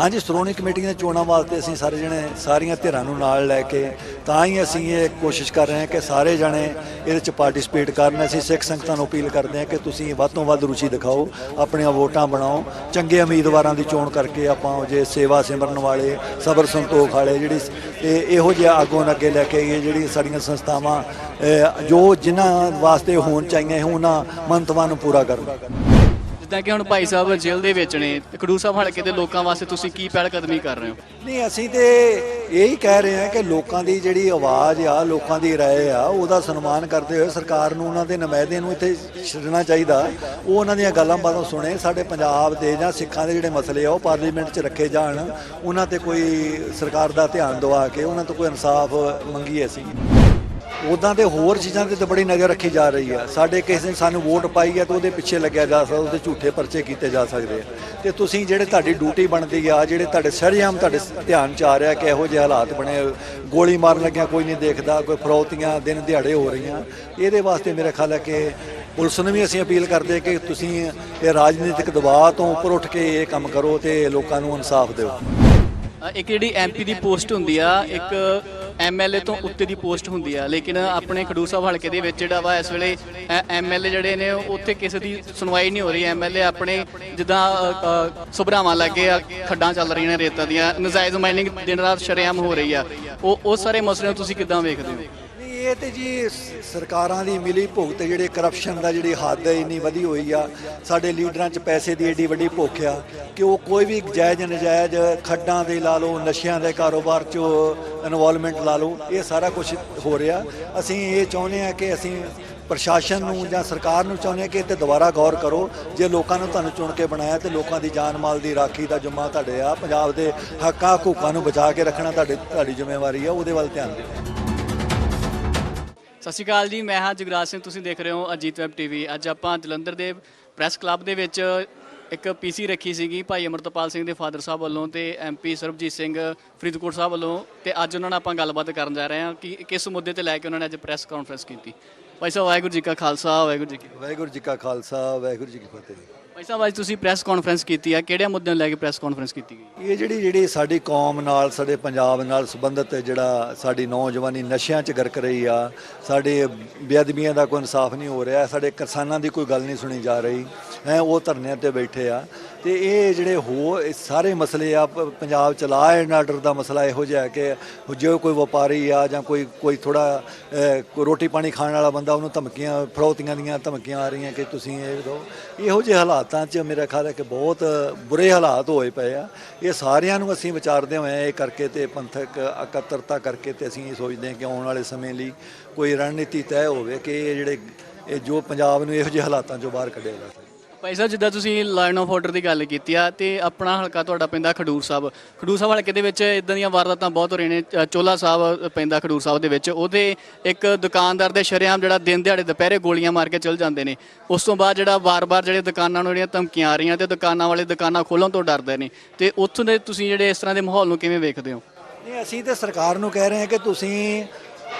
ਹਾਂਜੀ, ਸ਼੍ਰੋਮਣੀ ਕਮੇਟੀ ਦੀਆਂ ਚੋਣਾਂ ਵਾਸਤੇ ਅਸੀਂ ਸਾਰੇ ਜਣੇ ਸਾਰੀਆਂ ਧਿਰਾਂ ਨੂੰ ਨਾਲ ਲੈ ਕੇ ਤਾਂ ਹੀ ਅਸੀਂ ਇਹ ਕੋਸ਼ਿਸ਼ ਕਰ ਰਹੇ ਹਾਂ ਕਿ ਸਾਰੇ ਜਣੇ ਇਹਦੇ ਚ ਪਾਰਟਿਸਿਪੇਟ ਕਰਨ। ਅਸੀਂ ਸਿੱਖ ਸੰਗਤਾਂ ਨੂੰ ਅਪੀਲ ਕਰਦੇ ਹਾਂ ਕਿ ਤੁਸੀਂ ਵੱਧ ਤੋਂ ਵੱਧ ਰੁਚੀ ਦਿਖਾਓ, ਆਪਣੀਆਂ ਵੋਟਾਂ ਬਣਾਓ। ਚੰਗੇ ਉਮੀਦਵਾਰਾਂ ਦੀ ਚੋਣ ਕਰਕੇ ਆਪਾਂ ਜੇ ਸੇਵਾ ਸਿਮਰਨ ਵਾਲੇ, ਸਬਰ ਸੰਤੋਖ ਵਾਲੇ ਜਿਹੜੀ ਇਹ ਇਹੋ ਜਿਹਾ ਆਗੋਂ ਅੱਗੇ ਲੈ ਕੇ ਆਈਏ ਜਿਹੜੀ ਸਾਡੀਆਂ ਸੰਸਥਾਵਾਂ ਜੋ ਜਿਨ੍ਹਾਂ ਵਾਸਤੇ ਹੋਣ ਚਾਹੀਏ ਉਹਨਾਂ ਮੰਤਵਾਂ ਨੂੰ ਪੂਰਾ ਕਰਨ। ਜਿੱਦਾਂ ਕਿ ਹੁਣ ਭਾਈ ਸਾਹਿਬ ਜੇਲ੍ਹ ਦੇ ਵਿੱਚ ਨੇ ਤੇ ਖਡੂਰ ਸਾਹਿਬ ਹਲਕੇ ਦੇ ਲੋਕਾਂ ਵਾਸਤੇ ਤੁਸੀਂ ਕੀ ਪਹਿਲ ਕਦਮੀ ਕਰ ਰਹੇ ਹੋ? ਨਹੀਂ, ਅਸੀਂ ਤੇ ਇਹੀ ਕਹਿ ਰਹੇ ਹਾਂ ਕਿ ਲੋਕਾਂ ਦੀ ਜਿਹੜੀ ਆਵਾਜ਼ ਆ, ਲੋਕਾਂ ਦੀ ਰਾਏ ਆ, ਉਹਦਾ ਸਨਮਾਨ ਕਰਦੇ ਹੋਏ ਸਰਕਾਰ ਨੂੰ ਉਹਨਾਂ ਦੇ ਨੁਮਾਇੰਦੇ ਨੂੰ ਇੱਥੇ ਛੱਡਣਾ ਚਾਹੀਦਾ। ਉਹ ਉਹਨਾਂ ਦੀਆਂ ਗੱਲਾਂ ਬਾਤਾਂ ਸੁਣੇ, ਸਾਡੇ ਪੰਜਾਬ ਦੇ ਜਾਂ ਸਿੱਖਾਂ ਦੇ ਜਿਹੜੇ ਮਸਲੇ ਆ, ਉਹ ਪਾਰਲੀਮੈਂਟ 'ਚ ਰੱਖੇ ਜਾਣ। ਉਹਨਾਂ ਤੇ ਕੋਈ ਸਰਕਾਰ ਦਾ ਧਿਆਨ ਦਵਾ ਕੇ, ਉਹਨਾਂ ਤੋਂ ਕੋਈ ਇਨਸਾਫ ਮੰਗੀਏ ਅਸੀਂ। ਉਦਾਂ ਤੇ ਹੋਰ ਚੀਜ਼ਾਂ ਤੇ ਤਾਂ ਬੜੀ ਨਜ਼ਰ ਰੱਖੀ ਜਾ ਰਹੀ ਆ ਸਾਡੇ ਕਿਸੇ ਨੇ ਸਾਨੂੰ ਵੋਟ ਪਾਈ ਹੈ ਤਾਂ ਉਹਦੇ ਪਿੱਛੇ ਲੱਗਿਆ ਜਾ ਸਕਦਾ, ਉਹਦੇ ਝੂਠੇ ਪਰਚੇ ਕੀਤੇ ਜਾ ਸਕਦੇ ਆ। ਤੇ ਤੁਸੀਂ ਜਿਹੜੇ ਤੁਹਾਡੀ ਡਿਊਟੀ ਬਣਦੀ ਆ, ਜਿਹੜੇ ਤੁਹਾਡੇ ਸਰੇਆਮ ਤੁਹਾਡੇ ਧਿਆਨ ਚ ਆ ਰਿਹਾ ਕਿ ਇਹੋ ਜਿਹੇ ਹਾਲਾਤ ਬਣੇ, ਗੋਲੀ ਮਾਰਨ ਲੱਗਿਆ ਕੋਈ ਨਹੀਂ ਦੇਖਦਾ, ਕੋਈ ਫਰੌਤੀਆਂ ਦਿਨ ਦਿਹਾੜੇ ਹੋ ਰਹੀਆਂ। ਇਹਦੇ ਵਾਸਤੇ ਮੇਰੇ ਖਿਆਲ ਹੈ ਕਿ ਪੁਲਿਸ ਨੂੰ ਵੀ ਅਸੀਂ ਅਪੀਲ ਕਰਦੇ ਕਿ ਤੁਸੀਂ ਇਹ ਰਾਜਨੀਤਿਕ ਦਬਾਅ ਤੋਂ ਉੱਪਰ ਉੱਠ ਕੇ ਇਹ ਕੰਮ ਕਰੋ ਤੇ ਲੋਕਾਂ ਨੂੰ ਇਨਸਾਫ ਦਿਓ। ਇੱਕ ਜਿਹੜੀ ਐਮਪੀ ਦੀ ਪੋਸਟ ਹੁੰਦੀ ਆ, ਇੱਕ ਐਮਐਲਏ ਤੋਂ ਉੱਤੇ ਦੀ ਪੋਸਟ ਹੁੰਦੀ ਆ ਲੇਕਿਨ ਆਪਣੇ ਖਡੂਰ ਸਾਹਿਬ ਹਲਕੇ ਦੇ ਵਿੱਚ ਜਿਹੜਾ ਵਾ ਇਸ ਵੇਲੇ ਐਮਐਲਏ ਜਿਹੜੇ ਨੇ ਉੱਥੇ ਕਿਸੇ ਦੀ ਸੁਣਵਾਈ ਨਹੀਂ ਹੋ ਰਹੀ। ਐਮਐਲਏ ਆਪਣੇ ਜਿੱਦਾਂ ਸੁਭਰਾਵਾਂ ਲੱਗੇ ਆ ਖੱਡਾਂ ਚੱਲ ਰਹੀਆਂ ਨੇ ਰੇਤਾਂ ਦੀਆਂ। ਨਜਾਇਜ਼ ਮਾਈਨਿੰਗ ਦਿਨ ਰਾਤ ਸ਼ਰੇਆਮ ਹੋ ਰਹੀ ਆ। ਉਹ ਉਹ ਸਾਰੇ ਮਸਲੇ ਨੂੰ ਤੁਸੀਂ ਕਿੱਦਾਂ ਵੇਖਦੇ ਹੋ? ਇਹ ਤੇ ਜੀ ਸ- ਸਰਕਾਰਾਂ ਦੀ ਮਿਲੀ ਭੁਗਤ ਜਿਹੜੇ ਕਰਪਸ਼ਨ ਦਾ ਜਿਹੜੀ ਹੱਦ ਹੈ, ਇੰਨੀ ਵਧੀ ਹੋਈ ਆ, ਸਾਡੇ ਲੀਡਰਾਂ 'ਚ ਪੈਸੇ ਦੀ ਏਡੀ ਵੱਡੀ ਭੁੱਖ ਆ, ਕਿ ਉਹ ਕੋਈ ਵੀ ਜਾਇਜ਼ ਨਜਾਇਜ਼ ਖੱਡਾਂ ਦੇ ਲਾ ਲਓ, ਨਸ਼ਿਆਂ ਦੇ ਕਾਰੋਬਾਰ 'ਚ ਇਨਵੋਲਵਮੈਂਟ ਲਾ ਲਓ, ਇਹ ਸਾਰਾ ਕੁਝ ਹੋ ਰਿਹਾ। ਅਸੀਂ ਇਹ ਚਾਹੁੰਦੇ ਆ ਕਿ ਅਸੀਂ ਪ੍ਰਸ਼ਾਸਨ ਨੂੰ ਜਾਂ ਸਰਕਾਰ ਨੂੰ ਚਾਹੁੰਦੇ ਆ ਕਿ ਇਹ ਤੇ ਦੁਬਾਰਾ ਗੌਰ ਕਰੋ, ਜੇ ਲੋਕਾਂ ਨੂੰ ਤੁਹਾਨੂੰ ਚੁਣ ਕੇ ਬਣਾਇਆ ਤੇ ਲੋਕਾਂ ਦੀ ਜਾਨ ਮਾਲ ਦੀ ਰਾਖੀ ਦਾ ਜ਼ਿੰਮਾ ਤੁਹਾਡੇ ਆ ਪੰਜਾਬ ਦੇ ਹੱਕਾਂ ਹਕੂਕਾਂ ਨੂੰ ਬਚਾ ਕੇ ਰੱਖਣਾ ਤੁਹਾਡੇ, ਤੁਹਾਡੀ ਜ਼ਿੰਮੇਵਾਰੀ ਆ, ਉਹਦੇ ਵੱਲ ਧਿਆਨ ਦਿਓ। ਸਤਿ ਸ਼੍ਰੀ ਅਕਾਲ ਜੀ, ਮੈਂ ਹਾਂ ਜਗਰਾਜ ਸਿੰਘ, ਤੁਸੀਂ ਦੇਖ ਰਹੇ ਹੋ ਅਜੀਤ ਵੈਬ ਟੀਵੀ। ਅੱਜ ਆਪਾਂ ਜਲੰਧਰ ਦੇ ਪ੍ਰੈਸ ਕਲੱਬ ਦੇ ਵਿੱਚ ਇੱਕ ਪੀਸੀ ਰੱਖੀ ਸੀਗੀ ਭਾਈ ਅਮਰਤਪਾਲ ਸਿੰਘ ਦੇ ਫਾਦਰ ਸਾਹਿਬ ਵੱਲੋਂ ਤੇ ਐਮਪੀ ਸਰਬਜੀਤ ਸਿੰਘ ਫਰੀਦਕੋਟ ਸਾਹਿਬ ਵੱਲੋਂ ਤੇ ਅੱਜ ਉਹਨਾਂ ਨਾਲ ਆਪਾਂ ਗੱਲਬਾਤ ਕਰਨ ਜਾ ਰਹੇ ਹਾਂ ਕਿ ਕਿਸ ਮੁੱਦੇ ਤੇ ਲੈ ਕੇ ਉਹਨਾਂ ਨੇ ਅੱਜ ਪ੍ਰੈਸ ਕਾਨਫਰੰਸ ਕੀਤੀ। ਭਾਈ ਸਾਹਿਬ, ਵਾਹਿਗੁਰੂ ਜੀ ਕਾ ਖਾਲਸਾ, ਵਾਹਿਗੁਰੂ ਜੀ ਕੀ ਵਾਹਿਗੁਰੂ ਜੀ ਕਾ ਖਾਲਸਾ, ਵਾਹਿਗੁਰੂ ਜੀ ਕੀ ਫਤਿਹ। ਭਾਈ ਸਾਹਿਬ, ਅੱਜ ਤੁਸੀਂ ਪ੍ਰੈਸ ਕਾਨਫਰੰਸ ਕੀਤੀ ਆ। ਕਿਹੜੇ ਮੁੱਦਿਆਂ ਨੂੰ ਲੈ ਕੇ ਪ੍ਰੈਸ ਕਾਨਫਰੰਸ ਕੀਤੀ ਗਈ? ਇਹ ਜਿਹੜੀ ਜਿਹੜੀ ਸਾਡੀ ਕੌਮ ਨਾਲ, ਸਾਡੇ ਪੰਜਾਬ ਨਾਲ ਸੰਬੰਧਿਤ ਜਿਹੜਾ ਸਾਡੀ ਨੌਜਵਾਨੀ ਨਸ਼ਿਆਂ 'ਚ ਗਰਕ ਰਹੀ ਆ, ਸਾਡੇ ਬੇਅਦਬੀਆਂ ਦਾ ਕੋਈ ਇਨਸਾਫ ਨਹੀਂ ਹੋ ਰਿਹਾ, ਸਾਡੇ ਕਿਸਾਨਾਂ ਦੀ ਕੋਈ ਗੱਲ ਨਹੀਂ ਸੁਣੀ ਜਾ ਰਹੀ, ਹੈ, ਉਹ ਧਰਨਿਆਂ ਤੇ ਬੈਠੇ ਆ। ਤੇ ਇਹ ਜਿਹੜੇ ਹੋ ਸਾਰੇ ਮਸਲੇ ਆ, ਪ- ਪੰਜਾਬ ਚ ਲਾ ਐਂਡ ਆਰਡਰ ਦਾ ਮਸਲਾ ਇਹੋ ਜਿਹਾ ਕਿ ਜੇ ਕੋਈ ਵਪਾਰੀ ਆ ਜਾਂ ਕੋਈ ਕੋਈ ਥੋੜਾ ਰੋਟੀ ਪਾਣੀ ਖਾਣ ਵਾਲਾ ਬੰਦਾ, ਉਹਨੂੰ ਧਮਕੀਆਂ, ਫਰੋਤੀਆਂ ਦੀਆਂ ਧਮਕੀਆਂ ਆ ਰਹੀਆਂ ਕਿ ਤੁਸੀਂ ਇਹ ਦਿਓ ਇਹੋ ਜਿਹੇ ਹਾਲਾਤ 'ਚ ਮੇਰਾ ਖਿਆਲ ਹੈ ਕਿ ਬਹੁਤ ਬੁਰੇ ਹਾਲਾਤ ਹੋਏ ਪਏ ਆ। ਇਹ ਸਾਰਿਆਂ ਨੂੰ ਅਸੀਂ ਵਿਚਾਰਦੇ ਹੋਏ ਇਹ ਕਰਕੇ ਤੇ ਪੰਥਕ ਇਕੱਤਰਤਾ ਕਰਕੇ ਤੇ ਅਸੀਂ ਇਹ ਸੋਚਦੇ ਹਾਂ ਕਿ ਆਉਣ ਵਾਲੇ ਸਮੇਂ ਲਈ ਕੋਈ ਰਣਨੀਤੀ ਤੈਅ ਹੋਵੇ ਕਿ ਇਹ ਜਿਹੜੇ ਇਹ ਜੋ ਪੰਜਾਬ ਨੂੰ ਇਹੋ ਜਿਹੇ ਹਾਲਾਤਾਂ 'ਚੋਂ ਬਾਹਰ ਕੱਢਿਆ ਜਾ ਸਕੇ। ਭਾਈ ਸਾਹਿਬ ਜਿੱਦਾਂ ਤੁਸੀਂ ਲਾਈਨ ਆਫ ਆਰਡਰ ਦੀ ਗੱਲ ਕੀਤੀ ਆ ਤੇ ਆਪਣਾ ਹਲਕਾ ਤੁਹਾਡਾ ਪੈਂਦਾ ਖਡੂਰ ਸਾਹਿਬ। ਖਡੂਰ ਸਾਹਿਬ ਹਲਕੇ ਦੇ ਵਿੱਚ ਇਦਾਂ ਦੀਆਂ ਵਾਰਦਾਤਾਂ ਬਹੁਤ ਹੋ ਰਹੀਆਂ ਨੇ। ਅ, ਚੋਲਾ ਸਾਹਿਬ ਪੈਂਦਾ ਖਡੂਰ ਸਾਹਿਬ ਦੇ ਵਿੱਚ। ਉਹਦੇ ਇੱਕ ਦੁਕਾਨਦਾਰ ਦੇ ਸ਼ਰੇਆਮ ਜਿਹੜਾ ਦਿਨ ਦਿਹਾੜੇ ਦੁਪਹਿਰੇ ਗੋਲੀਆਂ ਮਾਰ ਕੇ ਚਲ ਜਾਂਦੇ ਨੇ। ਉਸ ਤੋਂ ਬਾਅਦ ਜਿਹੜਾ ਵਾਰ-ਵਾਰ ਜਿਹੜੇ ਦੁਕਾਨਾਂ ਨੂੰ ਜਿਹੜੀਆਂ ਧਮਕੀਆਂ ਆ ਰਹੀਆਂ ਤੇ ਦੁਕਾਨਾਂ ਵਾਲੇ ਦੁਕਾਨਾਂ ਖੋਲ੍ਹਣ ਤੋਂ ਡਰਦੇ ਨੇ। ਤੇ ਉੱਥੋਂ ਦੇ ਤੁਸੀਂ ਜਿਹੜੇ ਇਸ ਤਰ੍ਹਾਂ ਦੇ ਮਾਹੌਲ ਨੂੰ ਕਿਵੇਂ ਵੇਖਦੇ ਹੋ? ਨਹੀਂ ਅਸੀਂ ਤੇ ਸਰਕਾਰ ਨੂੰ ਕਹਿ ਰਹੇ ਹਾਂ ਕਿ ਤੁਸੀਂ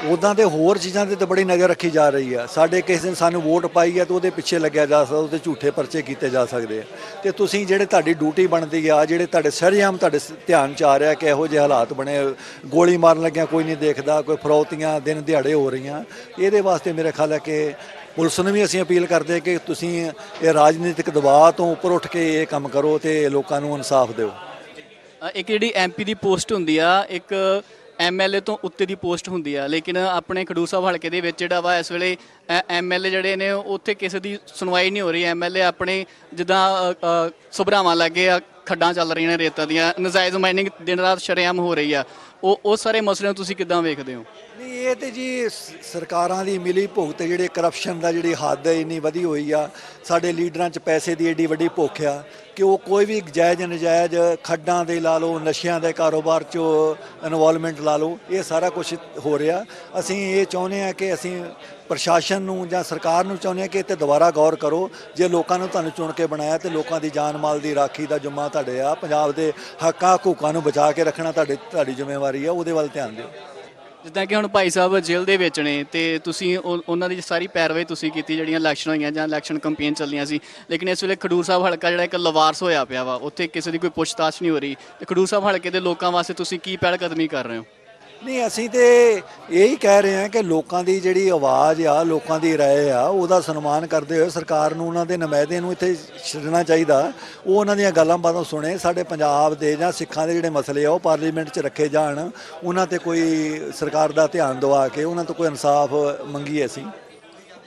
ਉਦਾਂ ਤੇ ਹੋਰ ਚੀਜ਼ਾਂ ਤੇ ਤਾਂ ਬੜੀ ਨਜ਼ਰ ਰੱਖੀ ਜਾ ਰਹੀ ਆ। ਸਾਡੇ ਕਿਸੇ ਨੇ ਸਾਨੂੰ ਵੋਟ ਪਾਈ ਆ ਤਾਂ ਉਹਦੇ ਪਿੱਛੇ ਲੱਗਿਆ ਜਾ ਸਕਦਾ, ਉਹਦੇ ਝੂਠੇ ਪਰਚੇ ਕੀਤੇ ਜਾ ਸਕਦੇ ਆ। ਤੇ ਤੁਸੀਂ ਜਿਹੜੇ ਤੁਹਾਡੀ ਡਿਊਟੀ ਬਣਦੀ ਆ, ਜਿਹੜੇ ਤੁਹਾਡੇ ਸਰੇਆਮ ਤੁਹਾਡੇ ਧਿਆਨ ਚ ਆ ਰਿਹਾ ਕਿ ਇਹੋ ਜਿਹੇ ਹਾਲਾਤ ਬਣੇ, ਗੋਲੀ ਮਾਰਨ ਲੱਗਿਆ ਕੋਈ ਨਹੀਂ ਦੇਖਦਾ, ਕੋਈ ਫਰੌਤੀਆਂ ਦਿਨ ਦਿਹਾੜੇ ਹੋ ਰਹੀਆਂ। ਇਹਦੇ ਵਾਸਤੇ ਮੇਰੇ ਖਿਆਲ ਹੈ ਕਿ ਪੁਲਿਸ ਨੂੰ ਵੀ ਅਸੀਂ ਅਪੀਲ ਕਰਦੇ ਕਿ ਤੁਸੀਂ ਇਹ ਰਾਜਨੀਤਿਕ ਦਬਾਅ ਤੋਂ ਉੱਪਰ ਉੱਠ ਕੇ ਇਹ ਕੰਮ ਕਰੋ ਤੇ ਲੋਕਾਂ ਨੂੰ ਇਨਸਾਫ ਦਿਓ। ਇੱਕ ਜਿਹੜੀ ਐਮਪੀ ਦੀ ਪੋਸਟ ਹੁੰਦੀ ਆ, ਇੱਕ ਐਮਐਲਏ ਤੋਂ ਉੱਤੇ ਦੀ ਪੋਸਟ ਹੁੰਦੀ ਆ, ਲੇਕਿਨ ਆਪਣੇ ਖਡੂਰ ਸਾਹਿਬ ਹਲਕੇ ਦੇ ਵਿੱਚ ਜਿਹੜਾ ਵਾ ਇਸ ਵੇਲੇ ਐਮਐਲਏ ਜਿਹੜੇ ਨੇ, ਉੱਥੇ ਕਿਸੇ ਦੀ ਸੁਣਵਾਈ ਨਹੀਂ ਹੋ ਰਹੀ। ਐਮਐਲਏ ਆਪਣੇ ਜਿੱਦਾਂ ਸੁਭਰਾਵਾਂ ਲੱਗੇ ਆ ਖੱਡਾਂ ਚੱਲ ਰਹੀਆਂ ਨੇ ਰੇਤਾਂ ਦੀਆਂ। ਨਜਾਇਜ਼ ਮਾਈਨਿੰਗ ਦਿਨ ਰਾਤ ਸ਼ਰੇਆਮ ਹੋ ਰਹੀ ਆ। ਉਹ ਉਹ ਸਾਰੇ ਮਸਲੇ ਨੂੰ ਤੁਸੀਂ ਕਿੱਦਾਂ ਵੇਖਦੇ ਹੋ? ਨਹੀਂ, ਇਹ ਤੇ ਜੀ ਸ- ਸਰਕਾਰਾਂ ਦੀ ਮਿਲੀ ਭੁਗਤ ਜਿਹੜੇ ਕਰਪਸ਼ਨ ਦਾ ਜਿਹੜੀ ਹੱਦ ਹੈ, ਇੰਨੀ ਵਧੀ ਹੋਈ ਆ। ਸਾਡੇ ਲੀਡਰਾਂ 'ਚ ਪੈਸੇ ਦੀ ਏਡੀ ਵੱਡੀ ਭੁੱਖ ਆ ਕਿ ਉਹ ਕੋਈ ਵੀ ਜਾਇਜ਼ ਨਜਾਇਜ਼ ਖੱਡਾਂ ਦੇ ਲਾ ਲਓ, ਨਸ਼ਿਆਂ ਦੇ ਕਾਰੋਬਾਰ 'ਚ ਇਨਵੋਲਵਮੈਂਟ ਲਾ ਲਓ, ਇਹ ਸਾਰਾ ਕੁਝ ਹੋ ਰਿਹਾ। ਅਸੀਂ ਇਹ ਚਾਹੁੰਦੇ ਆ ਕਿ ਅਸੀਂ ਪ੍ਰਸ਼ਾਸਨ ਨੂੰ ਜਾਂ ਸਰਕਾਰ ਨੂੰ ਚਾਹੁੰਦੇ ਆ ਕਿ ਇਹ ਤੇ ਦੁਬਾਰਾ ਗੌਰ ਕਰੋ। ਜੇ ਲੋਕਾਂ ਨੂੰ ਤੁਹਾਨੂੰ ਚੁਣ ਕੇ ਬਣਾਇਆ ਤੇ ਲੋਕਾਂ ਦੀ ਜਾਨ ਮਾਲ ਦੀ ਰਾਖੀ ਦਾ ਜ਼ਿੰਮਾ ਤੁਹਾਡੇ ਆ। ਪੰਜਾਬ ਦੇ ਹੱਕਾਂ ਹਕੂਕਾਂ ਨੂੰ ਬਚਾ ਕੇ ਰੱਖਣਾ ਤੁਹਾਡੇ, ਤੁਹਾਡੀ ਜ਼ਿੰਮੇਵਾਰੀ ਆ, ਉਹਦੇ ਵੱਲ ਧਿਆਨ ਦਿਓ। ਜਿੱਦਾਂ ਕਿ ਹੁਣ ਭਾਈ ਸਾਹਿਬ ਜੇਲ੍ਹ ਦੇ ਵਿੱਚ ਨੇ ਤੇ ਤੁਸੀਂ ਉਹ- ਉਹਨਾਂ ਦੀ ਸਾਰੀ ਪੈਰਵਾਈ ਤੁਸੀਂ ਕੀਤੀ ਜਿਹੜੀਆਂ ਇਲੈਕਸ਼ਨ ਹੋਈਆਂ ਜਾਂ ਇਲੈਕਸ਼ਨ ਕੰਪੇਨ ਚੱਲੀਆਂ ਸੀ। ਲੇਕਿਨ ਇਸ ਵੇਲੇ ਖਡੂਰ ਸਾਹਿਬ ਹਲਕਾ ਜਿਹੜਾ ਇੱਕ ਲਵਾਰਸ ਹੋਇਆ ਪਿਆ ਵਾ, ਉੱਥੇ ਕਿਸੇ ਦੀ ਕੋਈ ਪੁੱਛਤਾਛ ਨਹੀਂ ਹੋ ਰਹੀ। ਤੇ ਖਡੂਰ ਸਾਹਿਬ ਹਲਕੇ ਦੇ ਲੋਕਾਂ ਵਾਸਤੇ ਤੁਸੀਂ ਕੀ ਪਹਿਲ ਕਦਮੀ ਕਰ ਰਹੇ ਹੋ? ਨਹੀਂ ਅਸੀਂ ਤੇ ਇਹੀ ਕਹਿ ਰਹੇ ਹਾਂ ਕਿ ਲੋਕਾਂ ਦੀ ਜਿਹੜੀ ਆਵਾਜ਼ ਆ ਲੋਕਾਂ ਦੀ رائے ਆ ਉਹਦਾ ਸਨਮਾਨ ਕਰਦੇ ਹੋਏ ਸਰਕਾਰ ਨੂੰ ਉਹਨਾਂ ਦੇ ਨੁਮਾਇੰਦੇ ਨੂੰ ਇੱਥੇ ਛੱਡਣਾ ਚਾਹੀਦਾ ਉਹ ਉਹਨਾਂ ਦੀਆਂ ਗੱਲਾਂ ਬਾਤਾਂ ਸੁਣੇ ਸਾਡੇ ਪੰਜਾਬ ਦੇ ਜਾਂ ਸਿੱਖਾਂ ਦੇ ਜਿਹੜੇ ਮਸਲੇ ਆ ਉਹ ਪਾਰਲੀਮੈਂਟ 'ਚ ਰੱਖੇ ਜਾਣ ਉਹਨਾਂ ਤੇ ਕੋਈ ਸਰਕਾਰ ਦਾ ਧਿਆਨ ਦਵਾ ਕੇ ਉਹਨਾਂ ਤੋਂ ਕੋਈ ਇਨਸਾਫ ਮੰਗੀਏ ਅਸੀਂ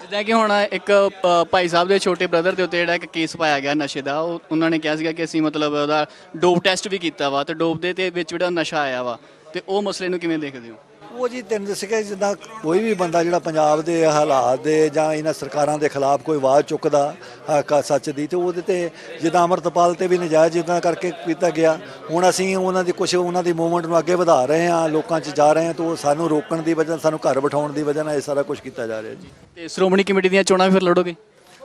ਜਿੱਦਾਂ ਕਿ ਹੁਣ ਇੱਕ ਅ, ਭਾਈ ਸਾਹਿਬ ਦੇ ਛੋਟੇ ਬ੍ਰਦਰ ਦੇ ਉੱਤੇ ਜਿਹੜਾ ਇੱਕ ਕੇਸ ਪਾਇਆ ਗਿਆ ਨਸ਼ੇ ਦਾ ਉਹ ਉਹਨਾਂ ਨੇ ਕਿਹਾ ਸੀਗਾ ਕਿ ਅਸੀਂ ਮਤਲਬ ਉਹਦਾ ਡੋਪ ਟੈਸਟ ਵੀ ਕੀਤਾ ਵਾ ਤੇ ਡੋਪ ਦੇ ਤੇ ਵਿੱਚ ਜਿਹੜਾ ਨਸ਼ਾ ਆਇਆ ਵਾ ਤੇ ਉਹ ਮਸਲੇ ਨੂੰ ਕਿਵੇਂ ਦੇਖਦੇ ਹੋ? ਉਹ ਜੀ ਤੈਨੂੰ ਦੱਸਿਆ ਕਿ ਜਿੱਦਾਂ ਕੋਈ ਵੀ ਬੰਦਾ ਜਿਹੜਾ ਪੰਜਾਬ ਦੇ ਹਾਲਾਤ ਦੇ ਜਾਂ ਇਹਨਾਂ ਸਰਕਾਰਾਂ ਦੇ ਖਿਲਾਫ ਕੋਈ ਆਵਾਜ਼ ਚੁੱਕਦਾ ਹੱਕ ਸੱਚ ਦੀ ਤੇ ਉਹਦੇ ਤੇ ਜਿੱਦਾਂ ਅਮਰਤਪਾਲ ਤੇ ਵੀ ਨਜਾਇਜ਼ ਜਿੱਦਾਂ ਕਰਕੇ ਕੀਤਾ ਗਿਆ ਹੁਣ ਅਸੀਂ ਉਹਨਾਂ ਦੀ ਕੁਝ ਉਹਨਾਂ ਦੀ ਮੂਵਮੈਂਟ ਨੂੰ ਅੱਗੇ ਵਧਾ ਰਹੇ ਹਾਂ ਲੋਕਾਂ 'ਚ ਜਾ ਰਹੇ ਹਾਂ ਤਾਂ ਉਹ ਸਾਨੂੰ ਰੋਕਣ ਦੀ ਵਜ੍ਹਾ ਸਾਨੂੰ ਘਰ ਬਿਠਾਉਣ ਦੀ ਵਜ੍ਹਾ ਨਾਲ ਇਹ ਸਾਰਾ ਕੁਝ ਕੀਤਾ ਜਾ ਰਿਹਾ ਜੀ। ਤੇ ਸ਼੍ਰੋਮਣੀ ਕਮੇਟੀ ਦੀਆਂ ਚੋਣਾਂ ਵੀ ਫਿਰ ਲੜੋਗੇ?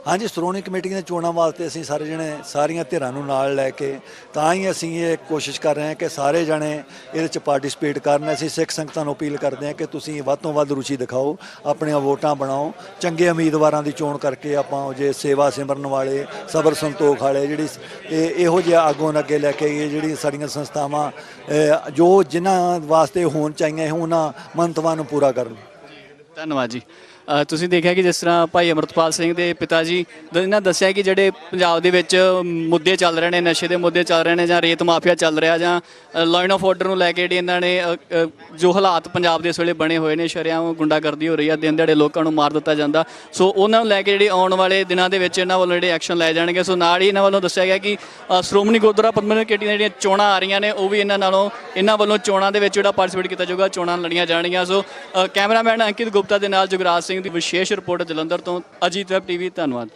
ਹਾਂਜੀ, ਸ਼੍ਰੋਮਣੀ ਕਮੇਟੀ ਦੀਆਂ ਚੋਣਾਂ ਵਾਸਤੇ ਅਸੀਂ ਸਾਰੇ ਜਣੇ ਸਾਰੀਆਂ ਧਿਰਾਂ ਨੂੰ ਨਾਲ ਲੈ ਕੇ ਤਾਂ ਹੀ ਅਸੀਂ ਇਹ ਕੋਸ਼ਿਸ਼ ਕਰ ਰਹੇ ਹਾਂ ਕਿ ਸਾਰੇ ਜਣੇ ਇਹਦੇ 'ਚ ਪਾਰਟਿਸਿਪੇਟ ਕਰਨ। ਅਸੀਂ ਸਿੱਖ ਸੰਗਤਾਂ ਨੂੰ ਅਪੀਲ ਕਰਦੇ ਹਾਂ ਕਿ ਤੁਸੀਂ ਵੱਧ ਤੋਂ ਵੱਧ ਰੁਚੀ ਦਿਖਾਓ, ਆਪਣੀਆਂ ਵੋਟਾਂ ਬਣਾਓ। ਚੰਗੇ ਉਮੀਦਵਾਰਾਂ ਦੀ ਚੋਣ ਕਰਕੇ ਆਪਾਂ ਉਹ ਜੇ ਸੇਵਾ ਸਿਮਰਨ ਵਾਲੇ, ਸਬਰ ਸੰਤੋਖ ਵਾਲੇ ਜਿਹੜੀ ਇਹ ਇਹੋ ਜਿਹਾ ਆਗੋਂ ਅੱਗੇ ਲੈ ਕੇ ਇਹ ਜਿਹੜੀ ਸਾਡੀਆਂ ਸੰਸਥਾਵਾਂ ਜੋ ਜਿਨ੍ਹਾਂ ਵਾਸਤੇ ਹੋਣ ਚਾਹੀਆਂ ਉਹਨਾਂ ਮੰਤਵਾਂ ਨੂੰ ਪੂਰਾ ਕਰਨ। ਧੰਨਵਾਦ ਜੀ। ਤੁਸੀਂ ਦੇਖਿਆ ਕਿ ਜਿਸ ਤਰ੍ਹਾਂ ਭਾਈ ਅਮਰਤਪਾਲ ਸਿੰਘ ਦੇ ਪਿਤਾ ਜੀ ਦ- ਇਹਨਾਂ ਦੱਸਿਆ ਕਿ ਜਿਹੜੇ ਪੰਜਾਬ ਦੇ ਵਿੱਚ ਮੁੱਦੇ ਚੱਲ ਰਹੇ ਨੇ ਨਸ਼ੇ ਦੇ ਮੁੱਦੇ ਚੱਲ ਰਹੇ ਨੇ ਜਾਂ ਰੇਤ ਮਾਫੀਆ ਚੱਲ ਰਿਹਾ ਜਾਂ ਲਾਈਨ ਆਫ ਆਰਡਰ ਨੂੰ ਲੈ ਕੇ ਜਿਹੜੀ ਇਹਨਾਂ ਨੇ ਅ, ਅ, ਜੋ ਹਾਲਾਤ ਪੰਜਾਬ ਦੇ ਇਸ ਵੇਲੇ ਬਣੇ ਹੋਏ ਨੇ ਸ਼ਰਿਆਂ ਗੁੰਡਾਗਰਦੀ ਹੋ ਰਹੀ ਆ ਦਿਨ ਦਿਹਾੜੇ ਲੋਕਾਂ ਨੂੰ ਮਾਰ ਦਿੱਤਾ ਜਾਂਦਾ। ਸੋ ਉਹਨਾਂ ਨੂੰ ਲੈ ਕੇ ਜਿਹੜੇ ਆਉਣ ਵਾਲੇ ਦਿਨਾਂ ਦੇ ਵਿੱਚ ਇਹਨਾਂ ਵੱਲੋਂ ਜਿਹੜੇ ਐਕਸ਼ਨ ਲਏ ਜਾਣਗੇ। ਸੋ ਨਾਲ ਹੀ ਇਹਨਾਂ ਵੱਲੋਂ ਦੱਸਿਆ ਗਿਆ ਕਿ ਅ, ਸ਼੍ਰੋਮਣੀ ਗੁਰਦੁਆਰਾ ਪ੍ਰਬੰਧਕ ਕਮੇਟੀ ਦੀਆਂ ਜਿਹੜੀਆਂ ਚੋਣਾਂ ਆ ਰਹੀਆਂ ਨੇ ਉਹ ਵੀ ਇਹਨਾਂ ਨਾਲੋਂ ਇਹਨਾਂ ਵੱਲੋਂ ਚੋਣਾਂ ਦੇ ਵਿੱਚ ਜਿਹੜਾ ਪਾਰਟਿਸਿਪੇਟ ਕੀਤਾ ਜਾਊਗਾ ਚੋਣਾਂ ਲੜੀਆਂ ਜਾਣਗੀਆਂ। ਸੋ ਅ, ਕੈਮਰਾਮੈਨ ਅੰਕਿਤ ਗੁਪਤਾ ਦੇ ਨਾਲ ਜੁਗਰਾਜ ਸਿੰਘ ਸਿੰਘ ਦੀ ਵਿਸ਼ੇਸ਼ ਰਿਪੋਰਟ ਜਲੰਧਰ ਤੋਂ ਅਜੀਤ ਵੈਬ ਟੀਵੀ ਧੰਨਵਾਦ।